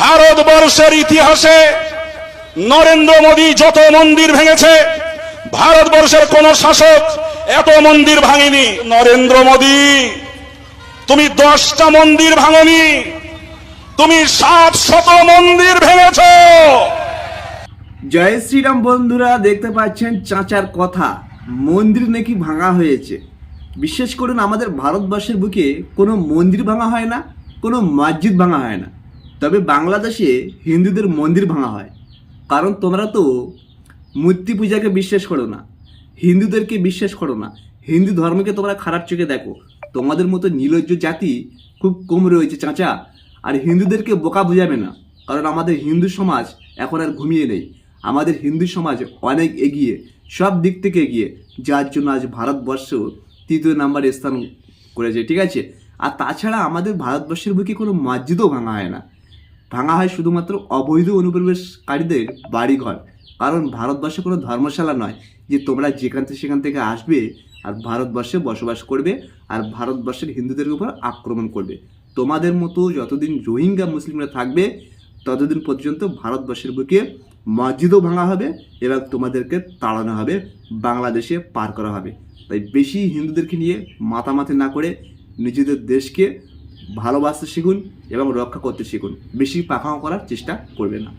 ভারতবর্ষের ইতিহাসে নরেন্দ্র মোদী যত মন্দির ভেঙেছে, ভারতবর্ষের কোন শাসক এত মন্দির ভাঙেনি। নরেন্দ্র মোদী, তুমি দশটা মন্দির ভাঙনি, তুমি সাত শত মন্দির ভেঙেছ। জয় শ্রীরাম বন্ধুরা, দেখতে পাচ্ছেন চাচার কথা। মন্দির নাকি ভাঙা হয়েছে। বিশেষ করুন আমাদের ভারতবর্ষের বুকে কোনো মন্দির ভাঙা হয় না, কোনো মসজিদ ভাঙা হয় না। তবে বাংলাদেশে হিন্দুদের মন্দির ভাঙা হয়। কারণ তোমরা তো মূর্তি পূজাকে বিশ্বাস করো না, হিন্দুদেরকে বিশ্বাস করো না। হিন্দু ধর্মকে তোমরা খারাপ চোখে দেখো। তোমাদের মতো নির্লজ্জ জাতি খুব কম রয়েছে চাচা। আর হিন্দুদেরকে বোকা বুঝাবে না, কারণ আমাদের হিন্দু সমাজ এখন আর ঘুমিয়ে নেই। আমাদের হিন্দু সমাজ অনেক এগিয়ে, সব দিক থেকে এগিয়ে। যার জন্য আজ ভারতবর্ষ তৃতীয় নাম্বার স্থান করেছে, ঠিক আছে? আর তাছাড়া আমাদের ভারতবর্ষের বুকে কোনো মসজিদও ভাঙা হয় না। ভাঙা হয় শুধুমাত্র অবৈধ অনুপ্রবেশকারীদের বাড়িঘর। কারণ ভারতবর্ষে কোনো ধর্মশালা নয় যে তোমরা যেখান থেকে সেখান থেকে আসবে আর ভারতবর্ষে বসবাস করবে আর ভারতবর্ষের হিন্দুদের উপর আক্রমণ করবে। তোমাদের মতো যতদিন রোহিঙ্গা মুসলিমরা থাকবে, ততদিন পর্যন্ত ভারতবর্ষের বুকে মসজিদও ভাঙা হবে এবং তোমাদেরকে তাড়ানো হবে, বাংলাদেশে পার করা হবে। তাই বেশি হিন্দুদেরকে নিয়ে মাতামাতি না করে নিজেদের দেশকে ভালোবাসতে শিখুন এবং রক্ষা করতে শিখুন। বেশি পাখাও করার চেষ্টা করবে না।